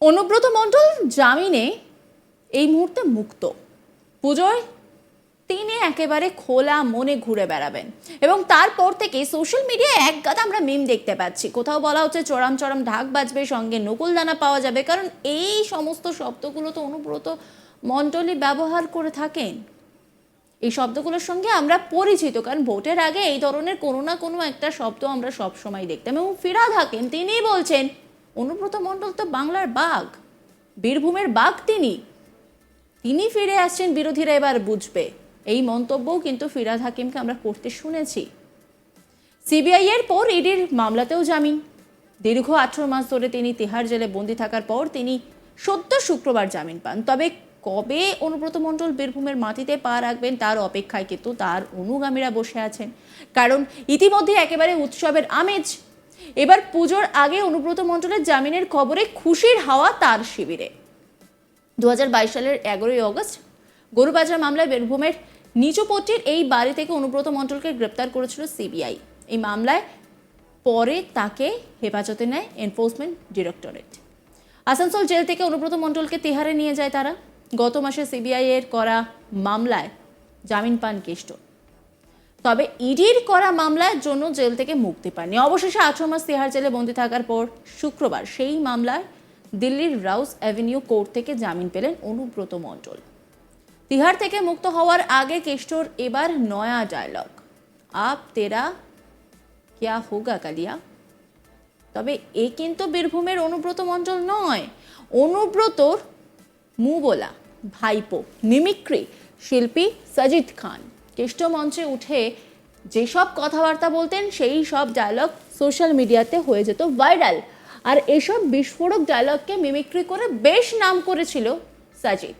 অনুব্রত মণ্ডল জামিনে এই মুহূর্তে মুক্ত। পুজোয় তিনি একেবারে খোলা মনে ঘুরে বেড়াবেন এবং তারপর থেকে সোশ্যাল মিডিয়ায় এক গাদা আমরা মিম দেখতে পাচ্ছি। কোথাও বলা হচ্ছে চড়াম চড়াম ঢাক বাজবে, সঙ্গে নকুল দানা পাওয়া যাবে। কারণ এই সমস্ত শব্দগুলো তো অনুব্রত মণ্ডলই ব্যবহার করে থাকেন। এই শব্দগুলোর সঙ্গে আমরা পরিচিত, কারণ ভোটের আগে এই ধরনের কোনো না কোনো একটা শব্দ আমরা সব সময় দেখতাম এবং ফিরাদ হাকিম তিনিই বলছেন অনুব্রত মণ্ডল তো বাংলার বাঘ, বীরভূমের বাঘ তিনি। তিনি ফিরে আসছেন, বিরোধীরা এবার বুঝবে। এই মন্তব্যও কিন্তু ফিরাদ হাকিমকে আমরা করতে শুনেছি। সিবিআই এর পর ইডির মামলাতেও জামিন। দীর্ঘ আঠারো মাস ধরে তিনি তিহার জেলে বন্দি থাকার পর তিনি সদ্য শুক্রবার জামিন পান। তবে কবে অনুব্রত মণ্ডল বীরভূমের মাটিতে পা রাখবেন তার অপেক্ষায় কিন্তু তার অনুগামীরা বসে আছেন। কারণ ইতিমধ্যে একেবারে উৎসবের আমেজ এবার পুজোর আগে অনুব্রত মণ্ডলের জামিনের খবরে খুশির হাওয়া তার শিবিরে। দু হাজার বাইশ সালের এগারোই অগস্ট, গরুবাজার মামলায় বীরভূমের নিচুপট্টির এই বাড়ি থেকে অনুব্রত মণ্ডলকে গ্রেপ্তার করেছিল সিবিআই। এই মামলায় পরে তাকে হেফাজতে নেয় এনফোর্সমেন্ট ডিরেক্টরেট। আসানসোল জেল থেকে অনুব্রত মণ্ডলকে তেহারে নিয়ে যায় তারা। গত মাসে সিবিআই এর করা মামলায় জামিন পান কেষ্ট তবে ইডির করা মামলার জন্য জেল থেকে মুক্তি পাননি। অবশেষে আঠারো মাস তিহার জেলে বন্দি থাকার পর শুক্রবার সেই মামলায় দিল্লির রাউস অ্যাভিনিউ কোর্ট থেকে জামিন পেলেন অনুব্রত মণ্ডল। তিহার থেকে মুক্ত হওয়ার আগে কেষ্টর এবার নয়া ডায়লগ। আপ তেরা, ক্যা হোগা কালিয়া? তবে এ কিন্তু বীরভূমের অনুব্রত মণ্ডল নয়। অনুব্রতর মুবোলা ভাইপো, মিমিক্রি শিল্পী সাজিদ খান। কেষ্ট মঞ্চে উঠে যেসব কথাবার্তা বলতেন, সেই সব ডায়লগ সোশ্যাল মিডিয়াতে হয়ে যেত ভাইরাল আর এসব বিস্ফোরক ডায়লগকে মিমিক্রি করে বেশ নাম করেছিল সাজিদ।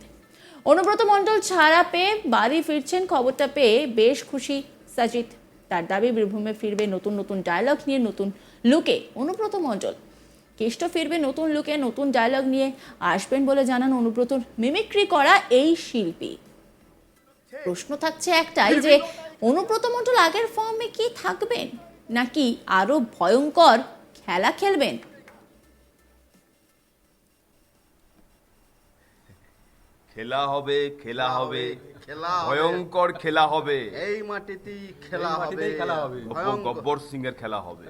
অনুব্রত মণ্ডল ছাড়া পেয়ে বাড়ি ফিরছেন খবরটা পেয়ে বেশ খুশি সাজিদ। তার দাবি, বীরভূমে ফিরবে নতুন নতুন ডায়লগ নিয়ে নতুন লুকে অনুব্রত মণ্ডল, কেষ্ট ফিরবে নতুন লুকে নতুন ডায়লগ নিয়ে আসবেন বলে জানান অনুব্রতর মিমিক্রি করা এই শিল্পী। প্রশ্ন থাকছে একটাই যে অনুব্রত মণ্ডল আগের ফর্মে কি থাকবেন নাকি আরো ভয়ঙ্কর খেলা খেলবেন খেলা হবে খেলা হবে খেলা হবে। ভয়ঙ্কর খেলা হবে এই মাটিতেই খেলা এই হবে মাটিতেই খেলা হবে। গব্বর- ভয়ঙ্কর। গব্বর সিং এর খেলা হবে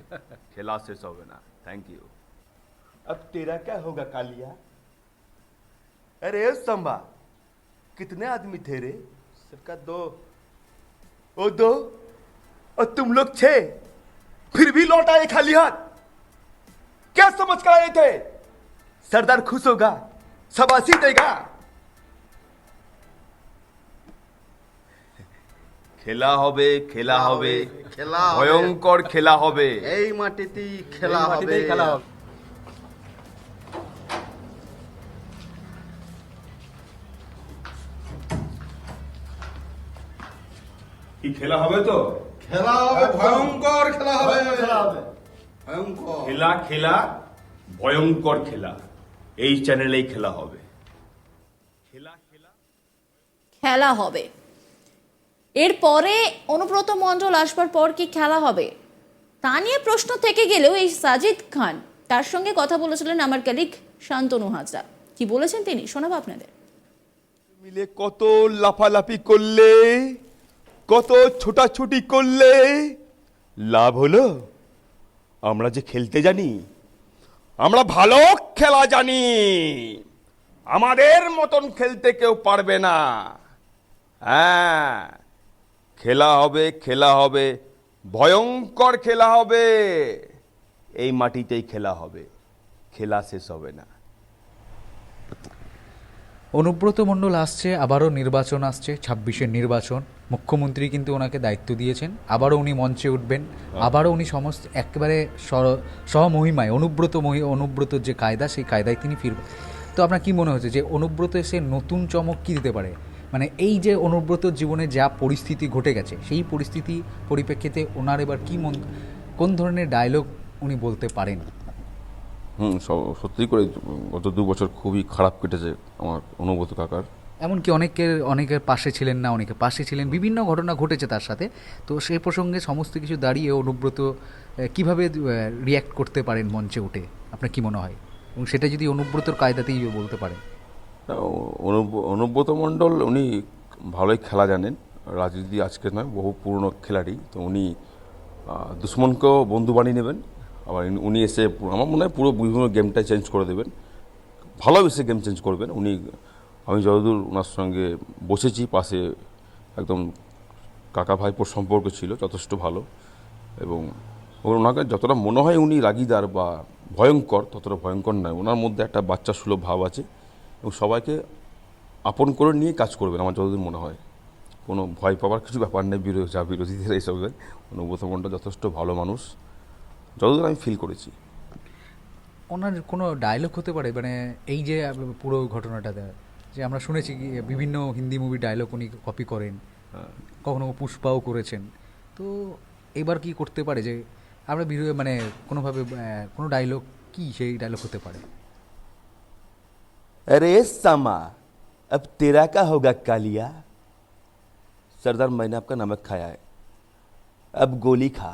খেলা শেষ হবে না থ্যাংক ইউ अब तेरा क्या होगा कालिया अरे संभा कितने आदमी थे रे सरकार दो ओ दो और तुम लोग छह फिर भी लौट आए खाली हाथ क्या समझ कर आए थे सरदार खुश होगा सबासी देगा খেলা হবে খেলা হবে খেলা হবে। ভয়ঙ্কর খেলা হবে এই মাটিতেই খেলা এই হবে মাটিতেই খেলা হবে কি খেলা হবে তো? খেলা হবে ভয়ঙ্কর খেলা হবে। ভয়ঙ্কর খেলা খেলা ভয়ঙ্কর খেলা। এই চ্যানেলেই খেলা হবে। খেলা খেলা। খেলা হবে। এরপরে অনুব্রত মণ্ডল আসবার পর কি খেলা হবে? তা নিয়ে প্রশ্ন থেকে গেলেও এই সাজিদ খান তার সঙ্গে কথা বলেছিলেন আমার কালিক শান্তনু হাজরা। কি বলেছেন তিনি? শোনাবো আপনাদের। মিলে কত লাফালাফি করলে? কত ছোটাছুটি করলে লাভ হলো? আমরা যে খেলতে জানি, আমরা ভালো খেলা জানি, আমাদের মতন খেলতে কেউ পারবে না। হ্যাঁ খেলা হবে খেলা হবে, ভয়ঙ্কর খেলা হবে, এই মাটিতেই খেলা হবে, খেলা শেষ হবে না। অনুব্রত মণ্ডল আসছে আবারও নির্বাচন আসছে ছাব্বিশের নির্বাচন। মুখ্যমন্ত্রী কিন্তু ওনাকে দায়িত্ব দিয়েছেন। আবারও উনি মঞ্চে উঠবেন। আবারও উনি সমস্ত একেবারে সহমহিমায় অনুব্রত মহি অনুব্রতর যে কায়দা সেই কায়দায় তিনি ফিরবেন। তো আপনার কি মনে হচ্ছে যে অনুব্রত এসে নতুন চমক কী দিতে পারে? মানে এই যে অনুব্রত জীবনে যা পরিস্থিতি ঘটে গেছে সেই পরিস্থিতি পরিপ্রেক্ষিতে ওনার এবার কি মন কোন ধরনের ডায়লগ উনি বলতে পারেন? হুম সত্যি করে গত দু বছর খুবই খারাপ কেটেছে আমার অনুভূত কাকার। এমনকি অনেকের অনেকের পাশে ছিলেন না অনেকে পাশে ছিলেন বিভিন্ন ঘটনা ঘটেছে তার সাথে। তো সে প্রসঙ্গে সমস্ত কিছু দাঁড়িয়ে অনুব্রত কীভাবে রিয়্যাক্ট করতে পারেন মঞ্চে উঠে? আপনার কি মনে হয়? এবং সেটা যদি অনুব্রতর কায়দাতেই বলতে পারেন। অনুব্র- অনুব্রত মণ্ডল উনি ভালোই খেলা জানেন। রাজনীতি আজকে নয় বহু পুরনো খেলাড়ি। তো উনি দুশ্মনকেও বন্ধু বানিয়ে নেবেন। আবার উনি এসে আমার মনে হয় পুরো বিভিন্ন গেমটা চেঞ্জ করে দেবেন। ভালোবেসে গেম চেঞ্জ করবেন। উনি আমি যতদূর ওনার সঙ্গে বসেছি, পাশে একদম কাকা ভাইপোর সম্পর্ক ছিল, যথেষ্ট ভালো। এবং ওনাকে যতটা মনে হয় উনি রাগিদার বা ভয়ঙ্কর, ততটা ভয়ঙ্কর নয়। ওনার মধ্যে একটা বাচ্চা সুলভ ভাব আছে এবং সবাইকে আপন করে নিয়ে কাজ করবেন, আমার যতদূর মনে হয়। কোনো ভয় পাওয়ার কিছু ব্যাপার নেই, বিরোধী যা বিরোধীদের এইসবের অনুব্রত মণ্ডল যথেষ্ট ভালো মানুষ। যতদূর আমি ফিল করেছি ওনার কোনো ডায়লগ হতে পারে মানে এই যে পুরো ঘটনাটাতে যে আমরা শুনেছি কি বিভিন্ন হিন্দি মুভি ডায়লগ উনি কপি করেন কখনো পুষ্পাও করেছেন তো এবার কি করতে পারে যে আমরা বিরো- মানে কোনোভাবে আহ, কোনো ডায়লগ কি সেই ডায়লগ হতে পারে अरे समा अब तेरा क्या होगा कालिया सरदार मैंने आपका नमक खाया है अब गोली खा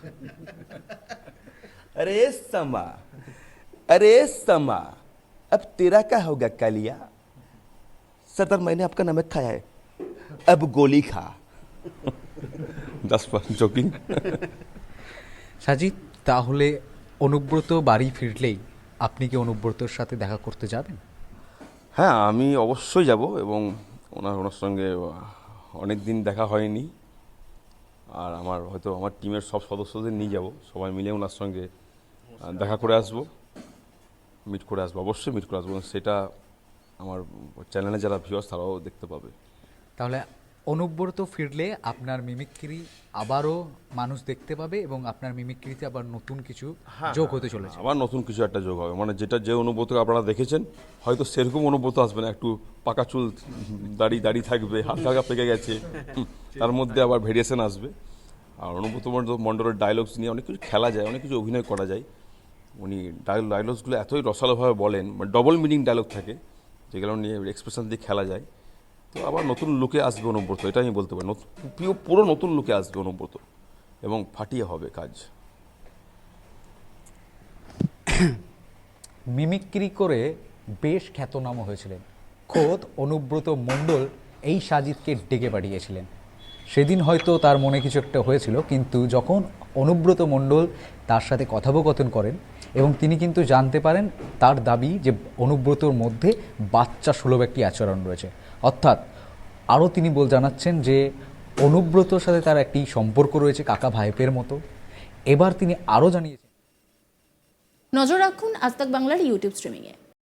अरे समा अरे समा अब तेरा क्या होगा कालिया सरदार मैंने आपका नमक खाया है अब गोली खा জাস্ট জোকিং সাজিদ তাহলে অনুব্রত বাড়ি ফিরলেই আপনি কি অনুব্রতর সাথে দেখা করতে যাবেন হ্যাঁ আমি অবশ্যই যাব এবং ওনার ওনার সঙ্গে অনেক দিন দেখা হয়নি আর আমার হয়তো আমার টিমের সব সদস্যদের নিয়ে যাব। সবাই মিলে ওনার সঙ্গে দেখা করে আসব। মিট করে আসব। অবশ্যই মিট করে আসব। সেটা আমার চ্যানেলে যারা ভিউয়ার্স তারাও দেখতে পাবে। তাহলে অনুব্রত ফিরলে আপনার মিমিক্রি আবারও মানুষ দেখতে পাবে এবং আপনার মিমিক্রিতে আবার নতুন কিছু যোগ হতে চলেছে। আবার নতুন কিছু একটা যোগ হবে। মানে যেটা যে অনুব্রত আপনারা দেখেছেন হয়তো সেরকম অনুব্রত আসবে না একটু পাকা চুল দাড়ি দাড়ি থাকবে হাত আগা পেকে গেছে তার মধ্যে আবার ভেরিয়েশন আসবে। আর অনুব্রত মণ্ডল- মণ্ডলের ডায়লগস নিয়ে অনেক কিছু খেলা যায় অনেক কিছু অভিনয় করা যায়। উনি ডায়লগসগুলো এতই রসালোভাবে বলেন মানে ডবল মিনিং ডায়লগ থাকে যেগুলো নিয়ে এক্সপ্রেশন দিয়ে খেলা যায়। তো আবার নতুন লুকে আসবে অনুব্রত এটা আমি বলতে পারি। পুরো নতুন লুকে আসবে অনুব্রত, এবং ফাটিয়ে হবে কাজ। মিমিক্রি করে বেশ খ্যাতনাম হয়েছিলেন। খোদ অনুব্রত মণ্ডল এই সাজিদকে ডেকে পাঠিয়েছিলেন। সেদিন হয়তো তার মনে কিছু একটা হয়েছিল, কিন্তু যখন অনুব্রত মণ্ডল তার সাথে কথোপকথন করেন এবং তিনি কিন্তু জানতে পারেন তার দাবি যে অনুব্রতর মধ্যে বাচ্চা সুলভ একটি আচরণ রয়েছে। অর্থাৎ আরও তিনি বল জানাচ্ছেন যে অনুব্রতর সাথে তার একটি সম্পর্ক রয়েছে কাকা ভাইপের মতো। এবার তিনি আরও জানিয়েছেন। নজর রাখুন আজ তাক বাংলার ইউটিউব স্ট্রিমিংয়ে।